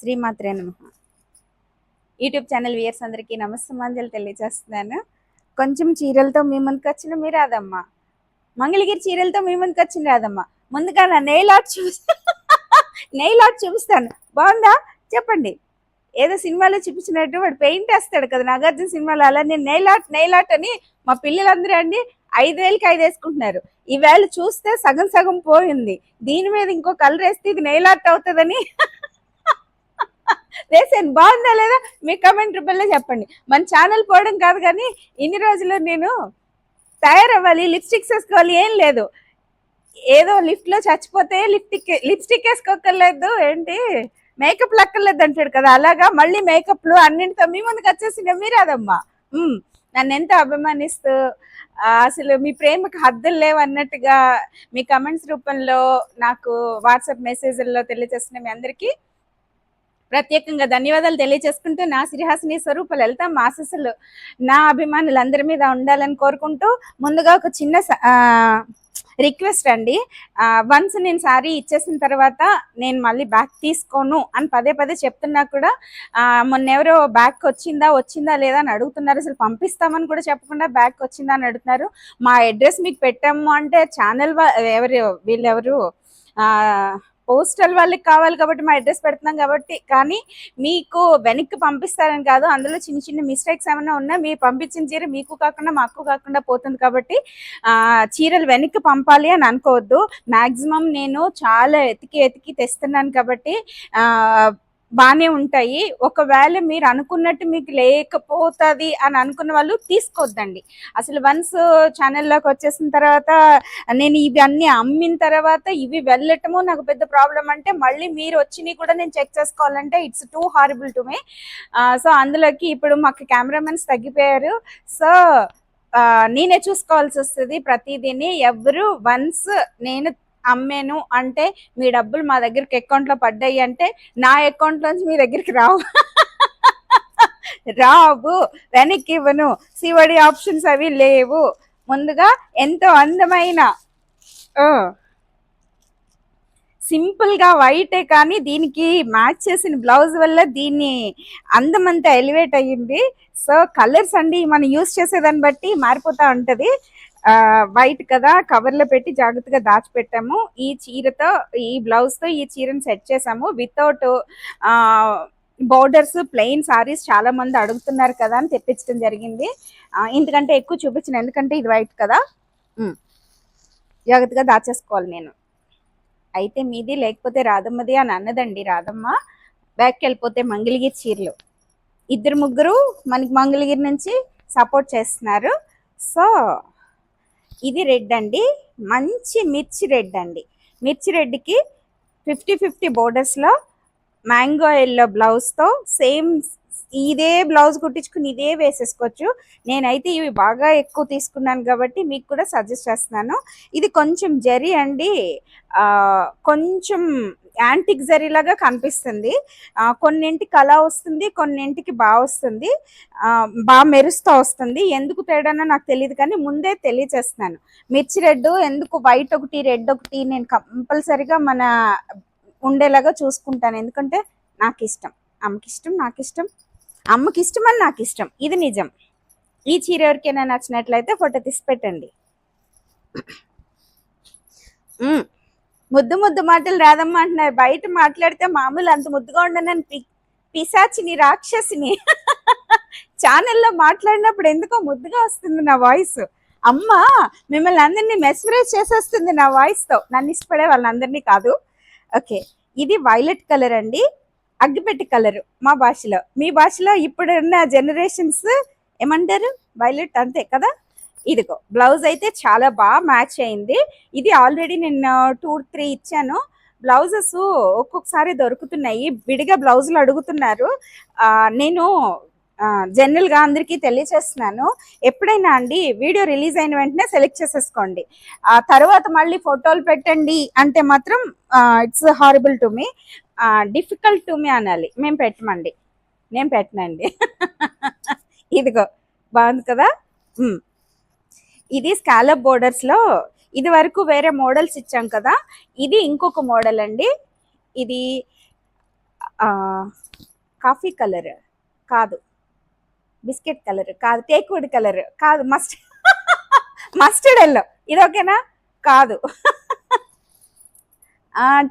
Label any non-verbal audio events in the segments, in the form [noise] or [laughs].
శ్రీమాత్రే నమ. YouTube channel weirs అందరికీ నమస్తమాంజలు తెలియజేస్తున్నాను. కొంచెం చీరలతో మీ ముందుకు వచ్చిన మీ రాదమ్మ మంగళగిరి చీరలతో మీ ముందుకు వచ్చిన రాదమ్మ ముందుగా నా నెయిల్ ఆర్ట్ చూసి నెయిల్ ఆర్ట్ చూపిస్తాను. బాగుందా? చెప్పండి. ఏదో సినిమాలో చూపించినట్టు వాడు పెయింట్ వేస్తాడు కదా నాగార్జున సినిమాలో అలా నేను నెయిల్ ఆర్ట్ నెయిల్ ఆర్ట్ అని మా పిల్లలందరూ అండి ఐదు వేలకి ఐదు వేసుకుంటున్నారు. ఈవేళ చూస్తే సగం సగం పోయింది. దీని మీద ఇంకో కలర్ వేస్తే ఇది నెయిల్ ఆర్ట్ అవుతుందని వేసాను బాగుందా లేదా మీ కమెంట్ రూపంలో చెప్పండి. మన ఛానల్ పోవడం కాదు కానీ ఇన్ని రోజులు నేను తయారవ్వాలి లిప్స్టిక్స్ వేసుకోవాలి ఏం లేదు. ఏదో లిఫ్ట్లో చచ్చిపోతే లిప్టిక్ లిప్స్టిక్ వేసుకోకర్లేదు ఏంటి? మేకప్ లక్కర్లేదు అంటాడు కదా. అలాగా మళ్ళీ మేకప్లు అన్నింటితో మీ ముందుకు వచ్చేసిన మీరాదమ్మా నన్ను ఎంత అభిమానిస్తూ అసలు మీ ప్రేమకు హద్దులు లేవు అన్నట్టుగా మీ కమెంట్స్ రూపంలో నాకు వాట్సాప్ మెసేజ్ల్లో తెలియజేస్తున్న మీ అందరికీ ప్రత్యేకంగా ధన్యవాదాలు తెలియజేసుకుంటూ నా శ్రీహాసిని స్వరూప లలిత మా ఆశీస్సులు. నా అభిమానులందరి మీద ఉండాలని కోరుకుంటూ ముందుగా ఒక చిన్న స- రిక్వెస్ట్ అండి. వన్స్ నేను సారీ ఇచ్చేసిన తర్వాత నేను మళ్ళీ బ్యాక్ తీసుకోను అని పదే పదే చెప్తున్నా కూడా మొన్న ఎవరో బ్యాక్ వచ్చిందా వచ్చిందా లేదా అని అడుగుతున్నారు. అసలు పంపిస్తామని కూడా చెప్పకుండా బ్యాక్ వచ్చిందా అని అడుగుతున్నారు. మా అడ్రస్ మీకు పెట్టాము అంటే ఛానల్ ఎవరు వీళ్ళెవరు? పోస్టల్ వాళ్ళకి కావాలి కాబట్టి మా అడ్రస్ పెడుతున్నాం కాబట్టి కానీ మీకు వెనక్కి పంపిస్తారని కాదు అందులో చిన్న చిన్న మిస్టేక్స్ ఏమైనా ఉన్నా మీరు పంపించిన చీర మీకు కాకుండా మాకు కాకుండా పోతుంది కాబట్టి చీరలు వెనక్కి పంపాలి అని అనుకోవద్దు. మ్యాక్సిమం నేను చాలా ఎతికి ఎతికి తెస్తున్నాను కాబట్టి ఆ బాగానే ఉంటాయి. ఒకవేళ మీరు అనుకున్నట్టు మీకు లేకపోతుంది అని అనుకున్న వాళ్ళు తీసుకోవద్దండి అసలు వన్స్ ఛానల్లోకి వచ్చేసిన తర్వాత నేను ఇవి అన్ని అమ్మిన తర్వాత ఇవి వెళ్ళటము నాకు పెద్ద ప్రాబ్లం అంటే మళ్ళీ మీరు వచ్చినవి కూడా నేను చెక్ చేసుకోవాలంటే it's too horrible to me so అందులోకి ఇప్పుడు మాకు కెమెరామెన్స్ తగ్గిపోయారు. సో నేనే చూసుకోవాల్సి వస్తుంది ప్రతిదీని. ఎవరు వన్స్ నేను అమ్మాను అంటే మీ డబ్బులు మా దగ్గరికి అకౌంట్లో పడ్డాయి అంటే నా అకౌంట్లోంచి మీ దగ్గరికి రావు. రావు. వెనక్కి ఇవ్వను. సివడి ఆప్షన్స్ అవి లేవు. ముందుగా ఎంతో అందమైన సింపుల్గా వైటే కానీ దీనికి మ్యాచ్ చేసిన బ్లౌజ్ వల్ల దీన్ని అందం అంతా ఎలివేట్ అయ్యింది. సో కలర్స్ అండి మనం యూస్ చేసేదాన్ని బట్టి మారిపోతా ఉంటుంది. వైట్ కదా కవర్లో పెట్టి జాగ్రత్తగా దాచిపెట్టాము. ఈ చీరతో ఈ బ్లౌజ్తో ఈ చీరను సెట్ చేసాము వితౌట్ బోర్డర్స్ ప్లెయిన్ సారీస్ చాలా మంది అడుగుతున్నారు కదా అని తెప్పించడం జరిగింది. ఎందుకంటే ఇంతకంటే ఎక్కువ చూపించిన ఎందుకంటే ఇది వైట్ కదా. జాగ్రత్తగా దాచేసుకోవాలి నేను. అయితే మీది లేకపోతే రాధమ్మది అని అన్నదండి రాధమ్మ. బ్యాక్కి వెళ్ళిపోతే మంగళగిరి చీరలు. ఇద్దరు ముగ్గురు మనకి మంగళగిరి నుంచి సపోర్ట్ చేస్తున్నారు. సో ఇది రెడ్ అండి. మంచి మిర్చి రెడ్ అండి. మిర్చి రెడ్కి ఫిఫ్టీ ఫిఫ్టీ బోర్డర్స్లో మ్యాంగో ఎల్లో బ్లౌజ్తో సేమ్ ఇదే బ్లౌజ్ కుట్టించుకుని ఇదే వేసేసుకోవచ్చు. నేనైతే ఇవి బాగా ఎక్కువ తీసుకున్నాను కాబట్టి మీకు కూడా సజెస్ట్ చేస్తున్నాను. ఇది కొంచెం జరీ అండి. కొంచెం యాంటిక్ జరీ లాగా కనిపిస్తుంది. కొన్నింటికి అలా వస్తుంది కొన్నింటికి బాగా వస్తుంది. బాగా మెరుస్తూ వస్తుంది. ఎందుకు తేడానో నాకు తెలియదు కానీ ముందే తెలియచేస్తున్నాను. మిర్చి రెడ్ ఎందుకు వైట్ ఒకటి రెడ్ ఒకటి నేను కంపల్సరిగా మన ఉండేలాగా చూసుకుంటాను. ఎందుకంటే నాకు ఇష్టం అమ్మకి ఇష్టం నాకు ఇష్టం అమ్మకి ఇష్టం అని నాకు ఇష్టం ఇది నిజం. ఈ చీర ఎవరికైనా నచ్చినట్లయితే ఫోటో తీసి పెట్టండి. ముద్దు ముద్దు మాటలు రాదమ్మా అంటున్నారు. బయట మాట్లాడితే మామూలు అంత ముద్దుగా ఉండనని పి పిశాచిని రాక్షసిని [laughs] ఛానల్లో మాట్లాడినప్పుడు ఎందుకో ముద్దుగా వస్తుంది నా వాయిస్. అమ్మ మిమ్మల్ని అందరినీ మెస్మరైజ్ చేసేస్తుంది నా వాయిస్తో నన్ను ఇష్టపడే వాళ్ళందరినీ కాదు. ఓకే ఇది వైలెట్ కలర్ అండి. అగ్గిపెట్టి కలర్ మా భాషలో. మీ భాషలో ఇప్పుడున్న జనరేషన్స్ ఏమంటారు? వైలెట్ అంతే కదా? ఇదిగో బ్లౌజ్ అయితే చాలా బాగా మ్యాచ్ అయింది. ఇది ఆల్రెడీ నేను టూ త్రీ ఇచ్చాను. బ్లౌజెస్ ఒక్కొక్కసారి దొరుకుతున్నాయి. విడిగా బ్లౌజులు అడుగుతున్నారు. నేను జనరల్గా అందరికీ తెలియచేస్తున్నాను. ఎప్పుడైనా అండి వీడియో రిలీజ్ అయిన వెంటనే సెలెక్ట్ చేసేసుకోండి. ఆ తర్వాత మళ్ళీ ఫోటోలు పెట్టండి అంటే మాత్రం it's horrible to me difficult to me అనాలి. మేము పెట్టమండి. నేను పెట్టనండి. [laughs] ఇదిగో బాగుంది కదా? ఇది స్కాలప్ బోర్డర్స్లో ఇది వరకు వేరే మోడల్స్ ఇచ్చాం కదా ఇది ఇంకొక మోడల్ అండి. ఇది కాఫీ కలర్ కాదు. బిస్కెట్ కలర్ కాదు టేక్వుడ్ కలర్ కాదు మస్టర్డ్ మస్టర్డ్ ఎల్లో ఇది ఓకేనా కాదు.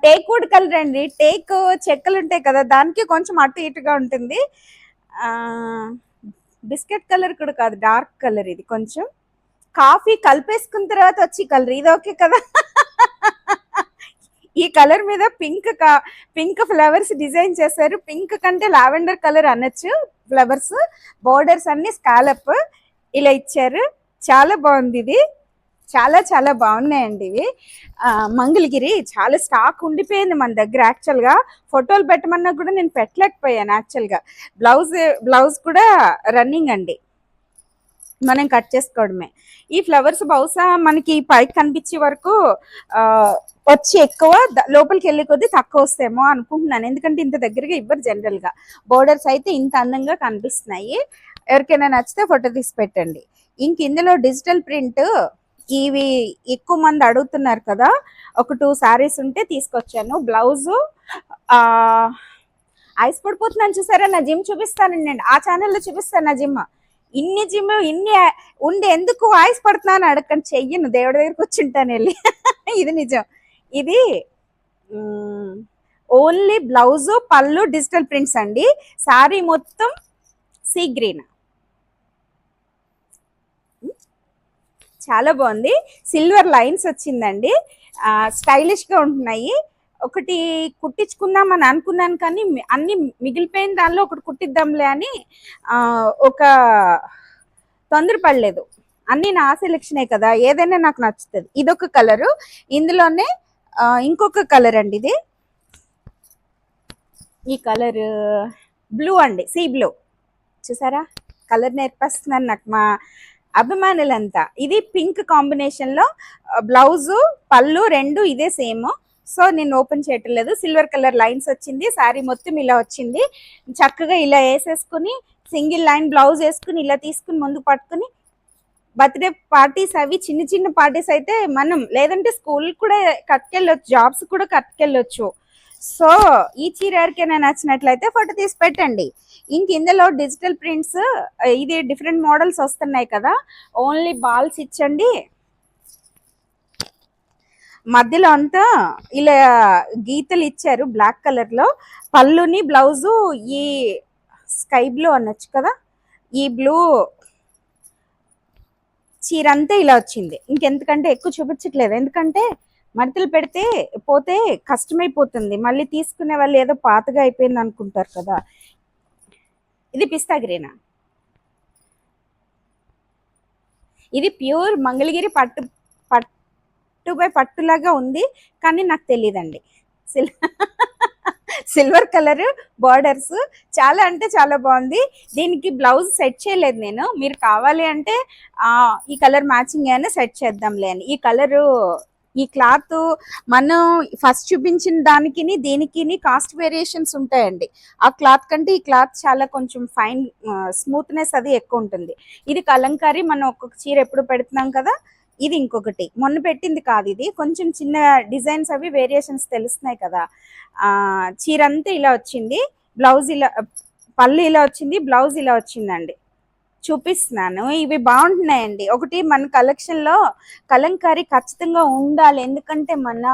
టేక్వుడ్ కలర్ అండి. టేక్ చెక్కలు ఉంటాయి కదా దానికి కొంచెం అటు ఇటుగా ఉంటుంది. బిస్కెట్ కలర్ కూడా కాదు డార్క్ కలర్ ఇది కొంచెం. కాఫీ కలిపేసుకున్న తర్వాత వచ్చి కలర్ ఇది ఓకే కదా? ఈ కలర్ మీద పింక్ కా పింక్ ఫ్లవర్స్ డిజైన్ చేశారు. పింక్ కంటే లావెండర్ కలర్ అనొచ్చు. ఫ్లవర్స్ బోర్డర్స్ అన్ని స్కాలప్ ఇలా ఇచ్చారు. చాలా బాగుంది ఇది. చాలా చాలా బాగున్నాయండి ఇవి. మంగళగిరి చాలా స్టాక్ ఉండిపోయింది మన దగ్గర యాక్చువల్గా ఫోటోలు పెట్టమన్నా కూడా నేను పెట్టలేకపోయాను యాక్చువల్గా బ్లౌజ్ బ్లౌజ్ కూడా రన్నింగ్ అండి. మనం కట్ చేసుకోవడమే. ఈ ఫ్లవర్స్ బహుశా మనకి పైకి కనిపించే వరకు వచ్చి ఎక్కువ లోపలికి వెళ్ళే కొద్దీ తక్కువ వస్తేమో అనుకుంటున్నాను. ఎందుకంటే ఇంత దగ్గరగా ఇవ్వరు జనరల్గా బోర్డర్స్ అయితే ఇంత అందంగా కనిపిస్తున్నాయి. ఎవరికైనా నచ్చితే ఫోటో తీసి పెట్టండి. ఇంక ఇందులో డిజిటల్ ప్రింట్ ఇవి ఎక్కువ మంది అడుగుతున్నారు కదా. ఒక టూ శారీస్ ఉంటే తీసుకొచ్చాను. బ్లౌజు ఐస్ పడిపోతున్నాను చూసారా? నా జిమ్ చూపిస్తానండి నేను. ఆ ఛానల్లో చూపిస్తాను నా జిమ్. ఇన్ని జిమ్ ఇన్ని ఉండి ఎందుకు వాయిస్ పడుతున్నాను అడగని చెయ్యను. దేవుడి దగ్గరికి కూర్చుంటాను వెళ్ళి. ఇది నిజం. ఇది ఓన్లీ బ్లౌజ్ పళ్ళు డిజిటల్ ప్రింట్స్ అండి. సారీ మొత్తం సీ గ్రీన్. చాలా బాగుంది. సిల్వర్ లైన్స్ వచ్చిందండి. స్టైలిష్గా ఉంటున్నాయి. ఒకటి కుట్టించుకుందాం అని అనుకున్నాను కానీ అన్ని మిగిలిపోయిన దానిలో ఒకటి కుట్టిద్దాంలే అని ఒక తొందరపడలేదు. అన్ని నా సెలెక్షనే కదా ఏదైనా నాకు నచ్చుతుంది. ఇదొక కలరు. ఇందులోనే ఇంకొక కలర్ అండి ఇది. ఈ కలర్ బ్లూ అండి సీ బ్లూ. చూసారా? కలర్ నేర్పిస్తున్నారు నాకు మా అభిమానులంతా. ఇది పింక్ కాంబినేషన్లో బ్లౌజు పళ్ళు రెండు ఇదే సేమ్. సో నేను ఓపెన్ చేయటం లేదు సిల్వర్ కలర్ లైన్స్ వచ్చింది. శారీ మొత్తం ఇలా వచ్చింది. చక్కగా ఇలా వేసేసుకుని సింగిల్ లైన్ బ్లౌజ్ వేసుకుని ఇలా తీసుకుని ముందు పట్టుకుని బర్త్డే పార్టీస్ అవి చిన్న చిన్న పార్టీస్ అయితే మనం లేదంటే స్కూల్ కూడా కట్టుకెళ్ళొచ్చు జాబ్స్ కూడా కట్టుకెళ్ళొచ్చు. సో ఈ చీర ఎవరికైనా నచ్చినట్లయితే ఫోటో తీసి పెట్టండి. ఇంక ఇందులో డిజిటల్ ప్రింట్స్ ఇది డిఫరెంట్ మోడల్స్ వస్తున్నాయి కదా. ఓన్లీ బాల్స్ ఇచ్చండి. మధ్యలో అంతా ఇలా గీతలు ఇచ్చారు బ్లాక్ కలర్లో. పళ్ళుని బ్లౌజు ఈ స్కై బ్లూ అనొచ్చు కదా? ఈ బ్లూ చీర అంతా ఇలా వచ్చింది. ఇంకెందుకంటే ఎక్కువ చూపించట్లేదు. ఎందుకంటే మడతలు పెడితే పోతే కష్టమైపోతుంది. మళ్ళీ తీసుకునే వాళ్ళు ఏదో పాతగా అయిపోయింది అనుకుంటారు కదా? ఇది పిస్తా గ్రీనా ఇది ప్యూర్ మంగళగిరి పట్టు పట్టు బై పట్టులాగా ఉంది కానీ నాకు తెలియదండి సిల్ సిల్వర్ కలర్ బార్డర్స్ చాలా అంటే చాలా బాగుంది. దీనికి బ్లౌజ్ సెట్ చేయలేదు నేను. మీరు కావాలి అంటే ఈ కలర్ మ్యాచింగ్ అయినా సెట్ చేద్దాంలే అని. ఈ కలరు ఈ క్లాత్ మనం ఫస్ట్ చూపించిన దానికి దీనికి కాస్ట్ వేరియేషన్స్ ఉంటాయండి. ఆ క్లాత్ కంటే ఈ క్లాత్ చాలా కొంచెం ఫైన్ స్మూత్నెస్ అది ఎక్కువ ఉంటుంది. ఇది కలంకారీ మనం ఒక్కొక్క చీర ఎప్పుడు పెడుతున్నాం కదా ఇది ఇంకొకటి. మొన్న పెట్టింది కాదు ఇది. కొంచెం చిన్న డిజైన్స్ అవి వేరియేషన్స్ తెలుస్తున్నాయి కదా. చీర అంతా ఇలా వచ్చింది. బ్లౌజ్ ఇలా పళ్ళు ఇలా వచ్చింది బ్లౌజ్ ఇలా వచ్చిందండి. చూపిస్తున్నాను. ఇవి బాగుంటున్నాయండి. ఒకటి మన కలెక్షన్లో కలంకారీ ఖచ్చితంగా ఉండాలి. ఎందుకంటే మన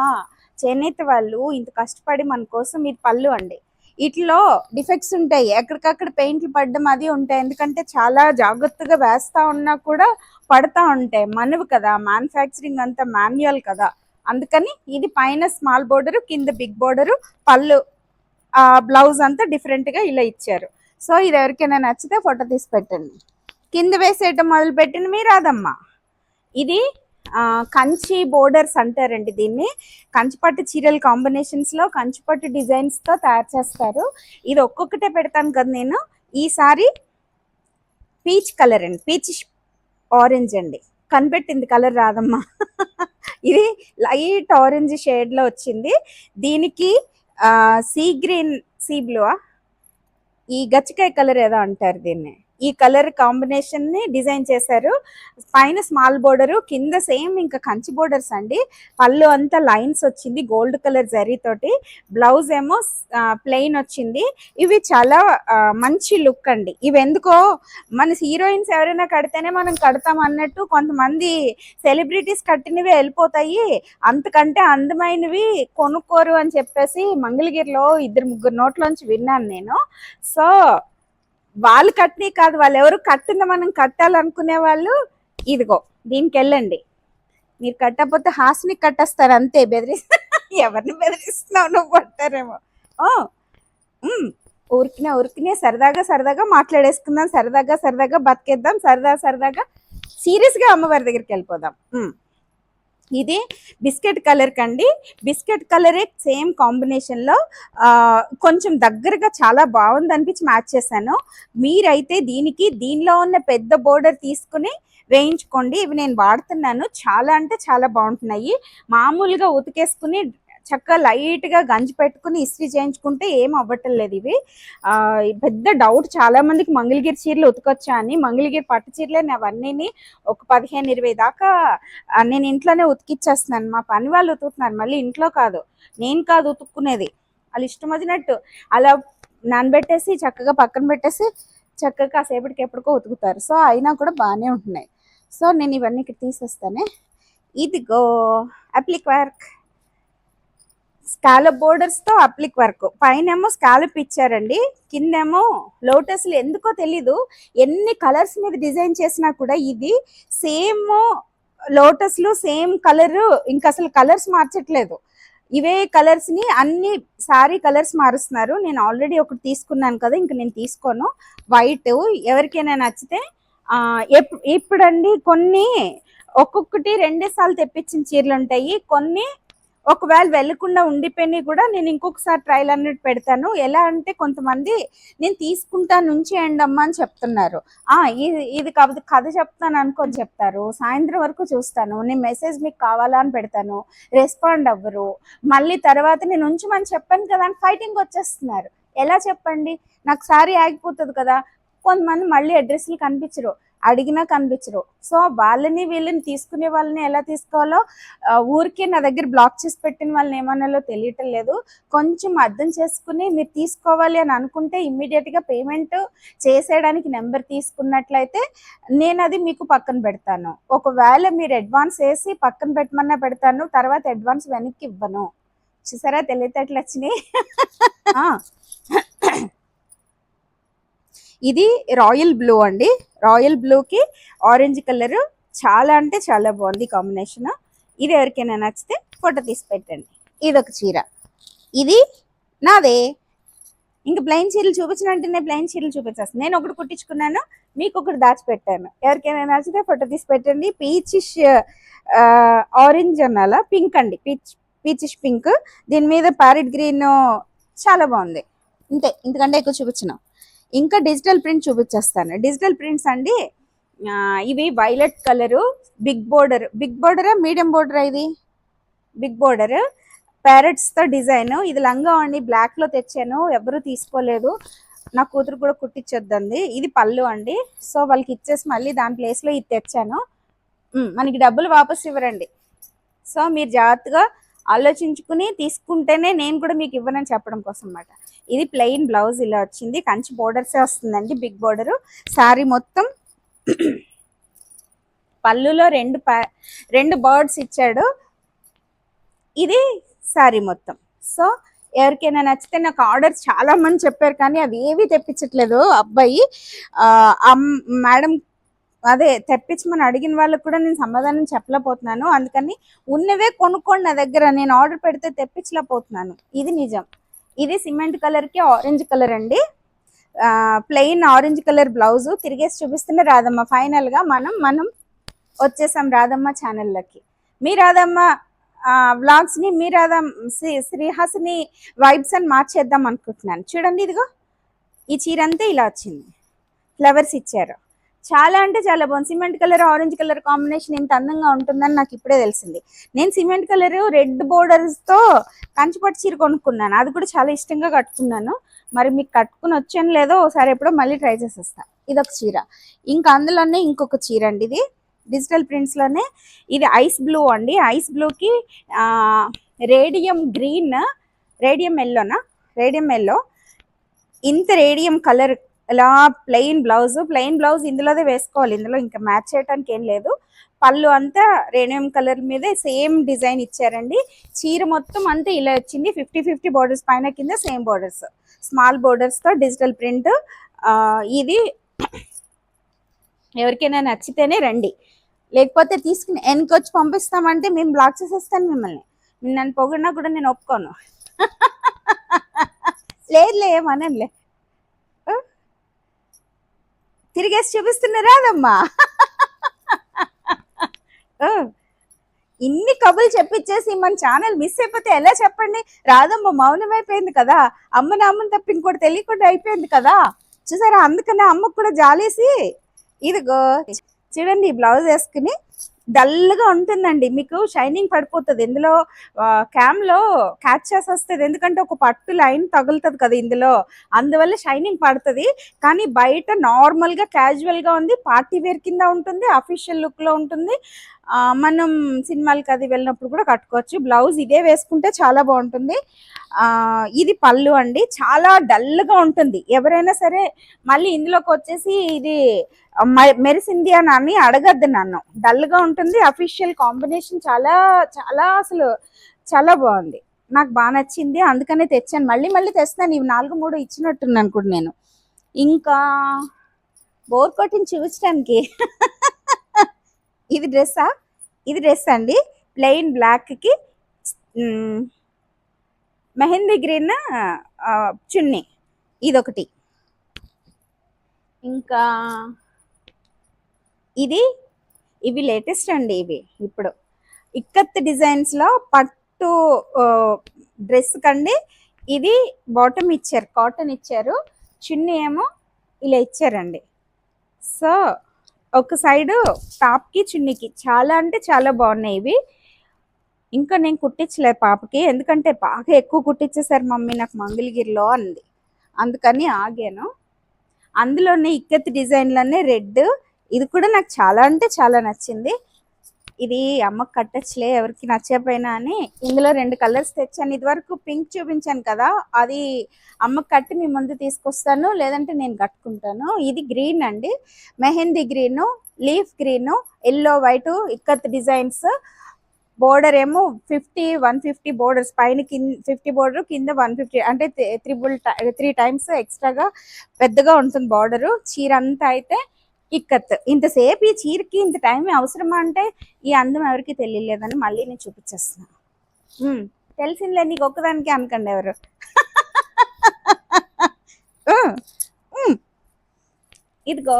చేనేత వాళ్ళు ఇంత కష్టపడి మన కోసం ఇది పళ్ళు అండి. వీటిలో డిఫెక్ట్స్ ఉంటాయి. ఎక్కడికక్కడ పెయింట్లు పడడం అది ఉంటాయి. ఎందుకంటే చాలా జాగ్రత్తగా వేస్తా ఉన్నా కూడా పడతా ఉంటాయి మనవి కదా మ్యానుఫ్యాక్చరింగ్ అంతా మాన్యువల్ కదా. అందుకని ఇది పైన స్మాల్ బోర్డర్ కింద బిగ్ బోర్డరు పళ్ళు బ్లౌజ్ అంతా డిఫరెంట్గా ఇలా ఇచ్చారు. సో ఇది ఎవరికైనా నచ్చితే ఫోటో తీసి పెట్టండి. కింద వేసేయటం మొదలు పెట్టిన మీ రాదమ్మా ఇది కంచి బోర్డర్స్ అంటారండి దీన్ని. కంచిపట్టు చీరల కాంబినేషన్స్లో కంచిపట్టు డిజైన్స్తో తయారు చేస్తారు. ఇది ఒక్కొక్కటే పెడతాను కదా నేను. ఈసారి పీచ్ కలర్ అండి. పీచ్ ఆరెంజ్ అండి. కనిపెట్టింది కలర్ రాదమ్మా. ఇది లైట్ ఆరెంజ్ షేడ్లో వచ్చింది. దీనికి సీ గ్రీన్ సీ బ్లూ ఈ గచ్చికాయ కలర్ ఏదో అంటారు దీన్ని. ఈ కలర్ కాంబినేషన్ని డిజైన్ చేశారు. పైన స్మాల్ బోర్డర్ కింద సేమ్ ఇంకా కంచి బోర్డర్స్ అండి. పళ్ళు అంతా లైన్స్ వచ్చింది గోల్డ్ కలర్ జరీ తోటి. బ్లౌజ్ ఏమో ప్లెయిన్ వచ్చింది. ఇవి చాలా మంచి లుక్ అండి. ఇవి ఎందుకో మన హీరోయిన్స్ ఎవరైనా కడితేనే మనం కడతాం అన్నట్టు కొంతమంది సెలబ్రిటీస్ కట్టినవి వెళ్ళిపోతాయి. అంతకంటే అందమైనవి కొనుక్కోరు అని చెప్పేసి మంగళగిరిలో ఇద్దరు ముగ్గురు నోట్లోంచి విన్నాను నేను. సో వాళ్ళు కట్టినవి కాదు వాళ్ళు ఎవరు కట్టింది మనం కట్టాలనుకునే వాళ్ళు ఇదిగో దీనికి వెళ్ళండి. మీరు కట్టకపోతే హాస్ని కట్టేస్తారు అంతే బెదిరిస్తా ఎవరిని బెదిరిస్తున్నావు నువ్వు కొట్టారేమో ఓ ఉమ్, ఊరికినే ఊరికినే సరదాగా సరదాగా మాట్లాడేసుకుందాం సరదాగా సరదాగా బతికేద్దాం సరదా సరదాగా సీరియస్గా అమ్మవారి దగ్గరికి వెళ్ళిపోదాం. ఇది బిస్కెట్ కలర్ కండి. బిస్కెట్ కలరే సేమ్ కాంబినేషన్లో కొంచెం దగ్గరగా చాలా బాగుంది అనిపించి మ్యాచ్ చేశాను. మీరైతే దీనికి దీనిలో ఉన్న పెద్ద బోర్డర్ తీసుకుని వేయించుకోండి. ఇవి నేను వాడుతున్నాను. చాలా అంటే చాలా బాగుంటున్నాయి. మామూలుగా ఉతికేసుకుని చక్కగా లైట్గా గంజి పెట్టుకుని ఇస్త్రీ చేయించుకుంటే ఏం అవ్వటం లేదు ఇవి. పెద్ద డౌట్ చాలా మందికి మంగళగిరి చీరలు ఉతకొచ్చా అని. మంగళగిరి పట్టు చీరలే అవన్నీ ఒక పదిహేను ఇరవై దాకా నేను ఇంట్లోనే ఉతికిచ్చేస్తున్నాను. మా పని వాళ్ళు ఉతుకుతున్నారు. మళ్ళీ ఇంట్లో కాదు. నేను కాదు ఉతుక్కునేది. వాళ్ళు ఇష్టం వచ్చినట్టు అలా నానబెట్టేసి చక్కగా పక్కన పెట్టేసి చక్కగా కాసేపటికి ఎప్పటికో ఉతుకుతారు. సో అయినా కూడా బాగానే ఉంటున్నాయి. సో నేను ఇవన్నీ ఇక్కడ తీసేస్తానే. ఇదిగో అప్లిక్ వర్క్. స్కాలప్ బోర్డర్స్తో అప్లిక్ వర్క్ పైన ఏమో స్కాలప్ ఇచ్చారండి కిందేమో లోటస్లు ఎందుకో తెలీదు. ఎన్ని కలర్స్ మీద డిజైన్ చేసినా కూడా ఇది సేమ్ లోటస్లు సేమ్ కలర్ ఇంకా అసలు కలర్స్ మార్చట్లేదు. ఇవే కలర్స్ని అన్ని సారీ కలర్స్ మారుస్తున్నారు. నేను ఆల్రెడీ ఒకటి తీసుకున్నాను కదా ఇంక నేను తీసుకోను. వైట్ ఎవరికైనా నచ్చితే ఎప్- ఇప్పుడండి కొన్ని ఒక్కొక్కటి రెండే సార్లు తెప్పించిన చీరలు ఉంటాయి. కొన్ని ఒకవేళ వెళ్ళకుండా ఉండిపోయి కూడా నేను ఇంకొకసారి ట్రయల్ అన్నట్టు పెడతాను. ఎలా అంటే కొంతమంది నేను తీసుకుంటా నుంచి అమ్మా అని చెప్తున్నారు. ఆ ఇది ఇది కథ కథ చెప్తాను అనుకొని చెప్తారు. సాయంత్రం వరకు చూస్తాను. నేను మెసేజ్ మీకు కావాలా అని పెడతాను. రెస్పాండ్ అవ్వరు. మళ్ళీ తర్వాత నేను ఉంచమని చెప్పాను కదా అని ఫైటింగ్ వచ్చేస్తున్నారు. ఎలా చెప్పండి? నాకు సారీ ఆగిపోతుంది కదా. కొంతమంది మళ్ళీ అడ్రస్లు కనిపించరు. అడిగినా కనిపించరు. సో వాళ్ళని వీళ్ళని తీసుకునే వాళ్ళని ఎలా తీసుకోవాలో ఊరికే నా దగ్గర బ్లాక్ చేసి పెట్టిన వాళ్ళని ఏమనాలో తెలియటం లేదు. కొంచెం అర్థం చేసుకుని మీరు తీసుకోవాలి అని అనుకుంటే ఇమ్మీడియట్గా పేమెంట్ చేసేయడానికి నెంబర్ తీసుకున్నట్లయితే నేను అది మీకు పక్కన పెడతాను. ఒకవేళ మీరు అడ్వాన్స్ వేసి పక్కన పెట్టమన్నా పెడతాను తర్వాత అడ్వాన్స్ వెనక్కి ఇవ్వను. చూసారా? తెలియతట్లు వచ్చినాయి. [laughs] ఇది రాయల్ బ్లూ అండి. రాయల్ బ్లూకి ఆరెంజ్ కలర్ చాలా అంటే చాలా బాగుంది కాంబినేషన్. ఇది ఎవరికైనా నచ్చితే ఫోటో తీసి పెట్టండి. ఇది ఒక చీర. ఇది నాదే. ఇంకా ప్లెయిన్ చీరలు చూపించినట్టునే ప్లెయిన్ చీరలు చూపించేస్తాను నేను ఒకటి కుట్టించుకున్నాను మీకు ఒకటి దాచిపెట్టాను. ఎవరికైనా నచ్చితే ఫోటో తీసి పెట్టండి. పీచిష్ ఆరెంజ్ అన్నాలా? పింక్ అండి. Peach peachish pink. దీని మీద ప్యారెట్ గ్రీన్ చాలా బాగుంది. ఇంతే. ఇంతకంటే ఎక్కువ చూపించిన. ఇంకా డిజిటల్ ప్రింట్ చూపించేస్తాను. డిజిటల్ ప్రింట్స్ అండి ఇవి violet colour big border. Big బోర్డరా medium బోర్డరా ఇది? Big border. ప్యారెట్స్తో డిజైను. డిజైన్ ఇది లంగా అండి బ్లాక్లో తెచ్చాను. ఎవరు తీసుకోలేదు. నా కూతురు కూడా కుట్టించొద్దండి ఇది పళ్ళు అండి. సో వాళ్ళకి ఇచ్చేసి మళ్ళీ దాని ప్లేస్లో ఇది తెచ్చాను. మనకి డబ్బులు వాపస్ ఇవ్వరండి. సో మీరు జాగ్రత్తగా ఆలోచించుకుని తీసుకుంటేనే నేను కూడా మీకు ఇవ్వనని చెప్పడం కోసం అనమాట ఇది ప్లెయిన్ బ్లౌజ్ ఇలా వచ్చింది. కంచి బోర్డర్సే వస్తుందండి బిగ్ బోర్డర్ శారీ మొత్తం పళ్ళులో రెండు రెండు బర్డ్స్ ఇచ్చాడు. ఇది శారీ మొత్తం. సో ఎవరికైనా నచ్చితే నాకు ఆర్డర్స్ చాలా మంది చెప్పారు కానీ అవి ఏవి తెప్పించట్లేదు. అబ్బాయి మేడం అదే తెప్పించమని అడిగిన వాళ్ళకి కూడా నేను సమాధానం చెప్పలేకపోతున్నాను. అందుకని ఉన్నవే కొనుక్కోండి నా దగ్గర. నేను ఆర్డర్ పెడితే తెప్పించలేకపోతున్నాను. ఇది నిజం. ఇది సిమెంట్ కలర్కి ఆరెంజ్ కలర్ అండి. Plain orange colour blouse. తిరిగేసి చూపిస్తున్న రాధమ్మ. ఫైనల్గా మనం మనం వచ్చేసాం రాధమ్మ ఛానల్లోకి మీ రాధమ్మ వ్లాగ్స్ని మీ రాధమ్ శ్రీ- శ్రీహాసిని వైబ్స్ అని మార్చేద్దాం అనుకుంటున్నాను. చూడండి ఇదిగో. ఈ చీర అంతా ఇలా వచ్చింది. ఫ్లవర్స్ ఇచ్చారు. చాలా అంటే చాలా బాగుంది. Cement colour orange colour combination ఇంత అందంగా ఉంటుందని నాకు ఇప్పుడే తెలిసింది. నేను సిమెంట్ కలర్ రెడ్ బోర్డర్స్తో కంచిపట్టు చీర కొనుక్కున్నాను. అది కూడా చాలా ఇష్టంగా కట్టుకున్నాను. మరి మీకు కట్టుకుని వచ్చాను లేదో ఒకసారి ఎప్పుడో మళ్ళీ ట్రై చేసేస్తా. ఇదొక చీర. ఇంకా అందులోనే ఇంకొక చీర అండి ఇది. డిజిటల్ ప్రింట్స్లోనే ఇది ఐస్ బ్లూ అండి. ఐస్ బ్లూకి రేడియం గ్రీన్ రేడియం ఎల్లోనా రేడియం ఎల్లో ఇంత రేడియం కలర్ ఇలా ప్లెయిన్ బ్లౌజ్ ప్లెయిన్ బ్లౌజ్ ఇందులోదే వేసుకోవాలి. ఇందులో ఇంకా మ్యాచ్ చేయడానికి ఏం లేదు. పళ్ళు అంతా రేడియం కలర్ మీదే సేమ్ డిజైన్ ఇచ్చారండి. చీర మొత్తం అంతా ఇలా వచ్చింది. ఫిఫ్టీ ఫిఫ్టీ బోర్డర్స్ పైన కింద సేమ్ బోర్డర్స్ స్మాల్ బోర్డర్స్తో డిజిటల్ ప్రింట్ ఇది ఎవరికైనా నచ్చితేనే రండి. లేకపోతే తీసుకుని వెనకొచ్చి పంపిస్తామంటే మేము బ్లాక్ చేసేస్తాను మిమ్మల్ని. నన్ను పొగిడినా కూడా నేను ఒప్పుకోను. [laughs] లేదులే ఏమనలే తిరిగేసి చూపిస్తున్నారా అదమ్మా ఇన్ని కబులు చెప్పించేసి మన ఛానల్ మిస్ అయిపోతే ఎలా చెప్పండి? రాదమ్మ మౌనం అయిపోయింది కదా. అమ్మ నామ్మని తప్ప ఇంకోటి తెలియకుండా అయిపోయింది కదా. చూసారా అందుకనే అమ్మకు కూడా జాలేసి ఇదిగో చూడండి ఈ బ్లౌజ్ వేసుకుని డల్గా ఉంటుందండి. మీకు షైనింగ్ పడిపోతుంది. ఇందులో క్యామ్లో క్యాచ్ చేసి వస్తుంది ఎందుకంటే ఒక పట్టు లైన్ తగులుతుంది కదా ఇందులో. అందువల్ల షైనింగ్ పడుతుంది. కానీ బయట నార్మల్గా క్యాజువల్గా ఉంది. పార్టీ వేర్ కింద ఉంటుంది. అఫీషియల్ లుక్లో ఉంటుంది. మనం సినిమాలకి అది వెళ్ళినప్పుడు కూడా కట్టుకోవచ్చు. బ్లౌజ్ ఇదే వేసుకుంటే చాలా బాగుంటుంది. ఇది పళ్ళు అండి. చాలా డల్గా ఉంటుంది. ఎవరైనా సరే మళ్ళీ ఇందులోకి వచ్చేసి ఇది మెరిసింది అని అని అడగద్దు నన్ను. డల్గా ఉంటుంది. అఫీషియల్ కాంబినేషన్ చాలా చాలా అసలు చాలా బాగుంది. నాకు బాగా నచ్చింది. అందుకనే తెచ్చాను. మళ్ళీ మళ్ళీ తెస్తాను ఇవి నాలుగు మూడు ఇచ్చినట్టున్నాను కూడా నేను. ఇంకా బోర్ కొట్టించి చూపించడానికి [laughs] ఇది డ్రెస్సా? ఇది డ్రెస్ అండి. ప్లెయిన్ బ్లాక్కి మెహందీ గ్రీన్ చున్నీ. ఇదొకటి. ఇంకా ఇది ఇవి లేటెస్ట్ అండి ఇవి ఇప్పుడు. ఇక్కత్ డిజైన్స్లో పట్టు డ్రెస్ కండి. ఇది బాటమ్ ఇచ్చారు కాటన్ ఇచ్చారు. చున్నీ ఏమో ఇలా ఇచ్చారండి. సో ఒక సైడు టాప్కి చున్నీకి చాలా అంటే చాలా బాగున్నాయి ఇవి. ఇంకా నేను కుట్టించలేదు పాపకి ఎందుకంటే బాగా ఎక్కువ కుట్టించేసారు మమ్మీ నాకు మంగళగిరిలో అంది. అందుకని ఆగాను. అందులోనే ఇక్కత్ డిజైన్లోనే రెడ్. ఇది కూడా నాకు చాలా అంటే చాలా నచ్చింది. ఇది అమ్మకి కట్టచ్చులే ఎవరికి నచ్చకపోయినా అని ఇందులో రెండు కలర్స్ తెచ్చాను. ఇదివరకు పింక్ చూపించాను కదా అది అమ్మకు కట్టి మీ ముందు తీసుకొస్తాను లేదంటే నేను కట్టుకుంటాను. ఇది గ్రీన్ అండి mehndi green leaf green yellow white ikat designs. Border ఏమో ఫిఫ్టీ వన్ ఫిఫ్టీ బోర్డర్స్ పైన కింద ఫిఫ్టీ బోర్డర్ కింద వన్ ఫిఫ్టీ అంటే త్రిబుల్ త్రీ టైమ్స్ ఎక్స్ట్రాగా పెద్దగా ఉంటుంది బార్డర్. చీర అంతా అయితే ఇక్కత్. ఇంతసేపు ఈ చీరకి ఇంత టైం అవసరమా అంటే ఈ అందం ఎవరికి తెలియలేదని మళ్ళీ నేను చూపించేస్తున్నా. తెలిసిందిలే నీకు ఒక్కదానికి అనకండి ఎవరు. [laughs] ఇదిగో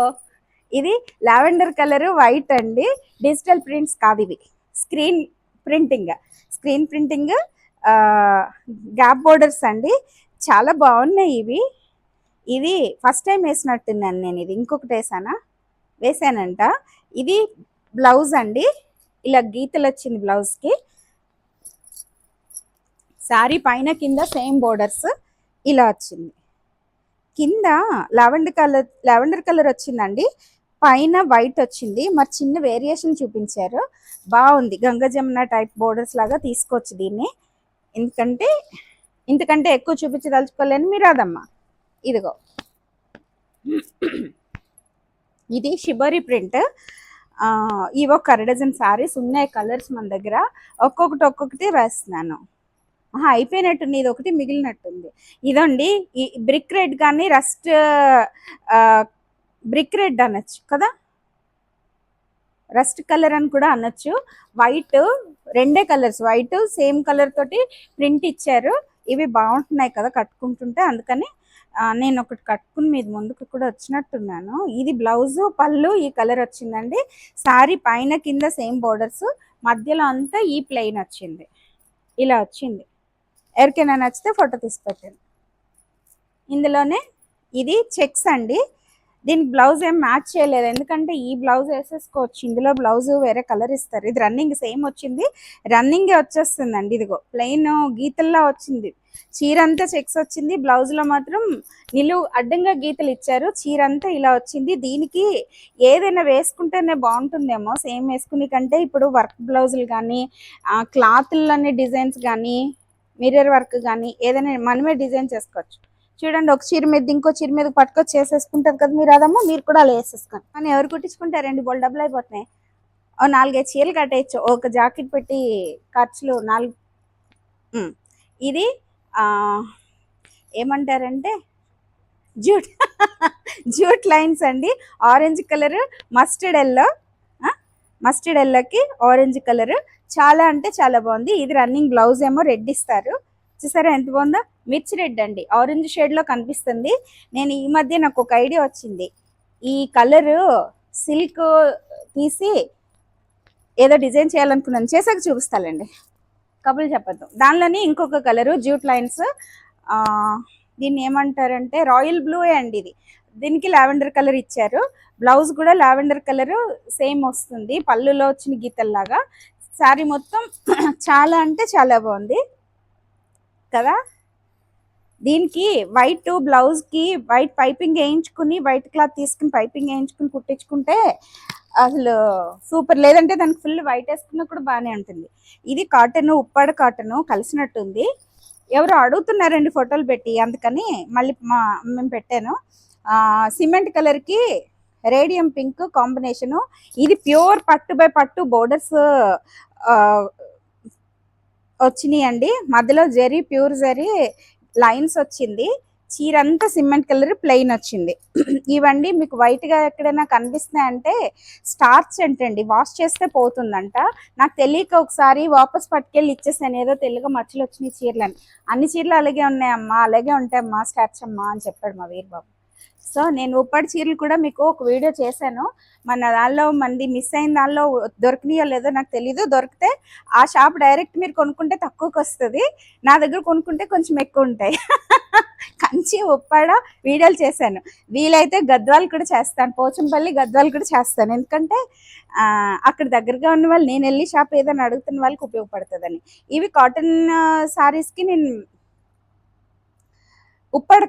ఇది లావెండర్ కలర్ వైట్ అండి. డిజిటల్ ప్రింట్స్ కాదు ఇవి. Screen printing. Screen printing gap borders అండి. చాలా బాగున్నాయి ఇవి. ఇది ఫస్ట్ టైం వేసినట్టున్నాను నేను ఇది. ఇంకొకటి వేసానా? వేసానంట ఇది బ్లౌజ్ అండి. ఇలా గీతలు వచ్చింది బ్లౌజ్కి. శారీ పైన కింద సేమ్ బోర్డర్స్ ఇలా వచ్చింది. కింద లావెండర్ కలర్ లావెండర్ కలర్ వచ్చిందండి. పైన వైట్ వచ్చింది. మరి చిన్న వేరియేషన్ చూపించారు. బాగుంది. గంగ జమున టైప్ బోర్డర్స్ లాగా తీసుకోవచ్చు దీన్ని. ఎందుకంటే ఇంతకంటే ఎక్కువ చూపించదలుచుకోలేని. మీరు అదమ్మా ఇదిగో. ఇది షిబరి ప్రింట్ ఇవి ఒక అర డజన్ శారీస్ ఉన్నాయి కలర్స్ మన దగ్గర. ఒక్కొక్కటి ఒక్కొక్కటి వేస్తున్నాను. అయిపోయినట్టుంది ఇది ఒకటి మిగిలినట్టుంది. ఇదండి ఈ బ్రిక్ రెడ్ కానీ రస్ట్ బ్రిక్ రెడ్ అనొచ్చు కదా? రస్ట్ కలర్ అని కూడా అనొచ్చు. వైట్ రెండే కలర్స్ వైట్ సేమ్ కలర్ తోటి ప్రింట్ ఇచ్చారు. ఇవి బాగుంటున్నాయి కదా కట్టుకుంటుంటే. అందుకని నేను ఒకటి కట్టుకుని మీద ముందుకు కూడా వచ్చినట్టున్నాను. ఇది బ్లౌజ్ పళ్ళు ఈ కలర్ వచ్చిందండి. శారీ పైన కింద సేమ్ బోర్డర్స్ మధ్యలో అంతా ఈ ప్లెయిన్ వచ్చింది. ఇలా వచ్చింది. ఎవరికైనా నచ్చితే ఫోటో తీసి పెట్టండి. ఇందులోనే ఇది చెక్స్ అండి. దీనికి బ్లౌజ్ ఏం మ్యాచ్ చేయలేదు. ఎందుకంటే ఈ బ్లౌజ్ వేసేసుకోవచ్చు. ఇందులో బ్లౌజ్ వేరే కలర్ ఇస్తారు. ఇది రన్నింగ్ సేమ్ వచ్చింది. రన్నింగ్ వచ్చేస్తుందండి. ఇదిగో ప్లెయిన్ గీతల్లా వచ్చింది. చీర అంతా చెక్స్ వచ్చింది. బ్లౌజ్లో మాత్రం నిలువు అడ్డంగా గీతలు ఇచ్చారు. చీర అంతా ఇలా వచ్చింది. దీనికి ఏదైనా వేసుకుంటేనే బాగుంటుందేమో. సేమ్ వేసుకునే కంటే ఇప్పుడు వర్క్ బ్లౌజులు కానీ క్లాత్లన్నీ డిజైన్స్ కానీ మిర్రర్ వర్క్ కానీ ఏదైనా మనమే డిజైన్ చేసుకోవచ్చు. చూడండి ఒక చీర మీద ఇంకో చీర మీద పట్టుకొచ్చి వేసేసుకుంటారు కదా మీరు అదమ్మా మీరు కూడా అలా వేసేసుకోండి. కానీ ఎవరు కుట్టించుకుంటారండి బోల్ డబ్బులు అయిపోతున్నాయి. ఓ నాలుగైదు చీరలు కట్టేయచ్చు. ఒక జాకెట్ పెట్టి ఖర్చులు నాలుగు. ఇది ఏమంటారంటే జూట్. [laughs] జూట్ లైన్స్ అండి. Orange colour mustard yellow. Mustard ఎల్లోకి ఆరెంజ్ కలర్. చాలా అంటే చాలా బాగుంది. ఇది రన్నింగ్ బ్లౌజ్ ఏమో రెడ్ ఇస్తారు. చూసారా ఎంత బాగుందో? మిర్చి రెడ్ అండి. ఆరెంజ్ షేడ్లో కనిపిస్తుంది. నేను ఈ మధ్య నాకు ఒక ఐడియా వచ్చింది. ఈ కలర్ సిల్క్ తీసి ఏదో డిజైన్ చేయాలనుకున్నాను. చేసాక చూపిస్తానండి కబుల్ చెప్పద్దు. దానిలోనే ఇంకొక కలరు జ్యూట్ లైన్స్. దీన్ని ఏమంటారంటే రాయల్ బ్లూ అండి ఇది. దీనికి లావెండర్ కలర్ ఇచ్చారు. బ్లౌజ్ కూడా లావెండర్ కలర్ సేమ్ వస్తుంది. పళ్ళులో వచ్చిన గీతల్లాగా. శారీ మొత్తం [clears throat] చాలా అంటే చాలా బాగుంది. కదా? దీనికి వైట్ బ్లౌజ్కి వైట్ పైపింగ్ వేయించుకుని వైట్ క్లాత్ తీసుకుని పైపింగ్ వేయించుకుని కుట్టించుకుంటే అసలు సూపర్. లేదంటే దానికి ఫుల్ వైట్ వేసుకున్నా కూడా బాగానే ఉంటుంది. ఇది కాటన్ ఉప్పాడ కాటన్ కలిసినట్టుంది. ఎవరు అడుగుతున్నారండి ఫోటోలు పెట్టి అందుకని మళ్ళీ మా మేము పెట్టాను. సిమెంట్ కలర్కి రేడియం పింక్ కాంబినేషను. ఇది ప్యూర్ పట్టు బై పట్టు బోర్డర్స్ వచ్చినాయి అండి మధ్యలో జరీ ప్యూర్ జరీ లైన్స్ వచ్చింది. చీర అంతా సిమెంట్ కలర్ ప్లెయిన్ వచ్చింది. ఇవండి మీకు వైట్గా ఎక్కడైనా కనిపిస్తున్నాయంటే స్టార్చ్ ఏంటండి వాష్ చేస్తే పోతుందంట. నాకు తెలియక ఒకసారి వాపస్ పట్టుకెళ్ళి ఇచ్చేసాను. ఏదో తెలుగు మచ్చలు వచ్చినాయి చీరలని. అన్ని చీరలు అలాగే ఉన్నాయమ్మా అలాగే ఉంటాయమ్మా స్టార్చ్ అమ్మా అని చెప్పాడు మా వీరబాబు. సో నేను ఉప్పటి చీరలు కూడా మీకు ఒక వీడియో చేశాను. మన దానిలో మంది మిస్ అయిన దానిలో దొరికినాయో లేదో నాకు తెలీదు. దొరికితే ఆ షాప్ డైరెక్ట్ మీరు కొనుక్కుంటే తక్కువకి వస్తుంది. నా దగ్గర కొనుక్కుంటే కొంచెం ఎక్కువ ఉంటాయి. [laughs] కంచి ఉప్పాడ వీడియోలు చేశాను. వీలైతే గద్వాలు కూడా చేస్తాను. పోచంపల్లి గద్వాలు కూడా చేస్తాను. ఎందుకంటే అక్కడ దగ్గరగా ఉన్న వాళ్ళు నేను వెళ్ళి షాప్ ఏదైనా అడుగుతున్న వాళ్ళకి ఉపయోగపడుతుందని. ఇవి కాటన్ సారీస్కి నేను ఉప్పాడు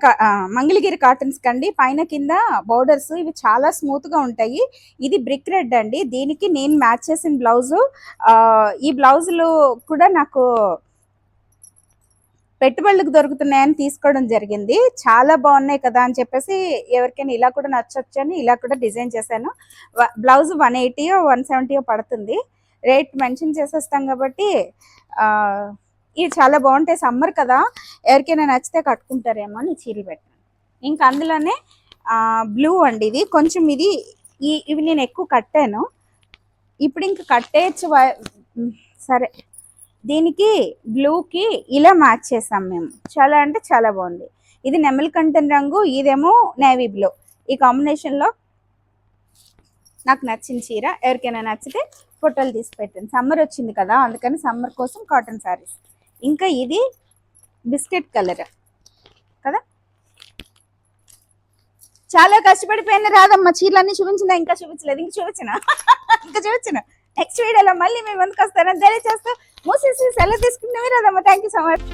మంగళగిరి కాటన్స్ కండి. పైన కింద బోర్డర్స్ ఇవి చాలా స్మూత్గా ఉంటాయి. ఇది బ్రిక్ రెడ్ అండి. దీనికి నేను మ్యాచ్ చేసిన బ్లౌజు. ఈ బ్లౌజులు కూడా నాకు పెట్టుబడులకు దొరుకుతున్నాయని తీసుకోవడం జరిగింది. చాలా బాగున్నాయి కదా అని చెప్పేసి ఎవరికైనా ఇలా కూడా నచ్చొచ్చు అని ఇలా కూడా డిజైన్ చేశాను. బ్లౌజ్ వన్ ఎయిటీయో వన్ సెవెంటీయో పడుతుంది. రేట్ మెన్షన్ చేసేస్తాం కాబట్టి ఇవి చాలా బాగుంటాయి సమ్మర్ కదా ఎవరికైనా నచ్చితే కట్టుకుంటారేమో అని చీరలు పెట్టాను. ఇంకా అందులోనే బ్లూ అండి ఇది. కొంచెం ఇది ఈ ఇవి నేను ఎక్కువ కట్టాను. ఇప్పుడు ఇంక కట్టేయచ్చు సరే. దీనికి బ్లూకి ఇలా మ్యాచ్ చేసాం మేము. చాలా అంటే చాలా బాగుంది. ఇది నెమలి కంటెన్ రంగు ఇదేమో నేవీ బ్లూ. ఈ కాంబినేషన్లో నాకు నచ్చిన చీర. ఎవరికైనా నచ్చితే ఫోటోలు తీసి పెట్టాను సమ్మర్ వచ్చింది కదా అందుకని సమ్మర్ కోసం కాటన్ శారీస్. ఇంకా ఇది బిస్కెట్ కలర్. కదా? చాలా కష్టపడిపోయిన రాదమ్మ చీరలన్నీ చూపించిందా? ఇంకా చూపించలేదు. ఇంకా చూపించిన? ఇంకా చూపించిన? నెక్స్ట్ వీడియోలో మళ్ళీ మేము ముందుకు వస్తారని తెలియజేస్తూ మూసేసి సెలవు తీసుకున్నవి రాదమ్మా థ్యాంక్ యూ సో మచ్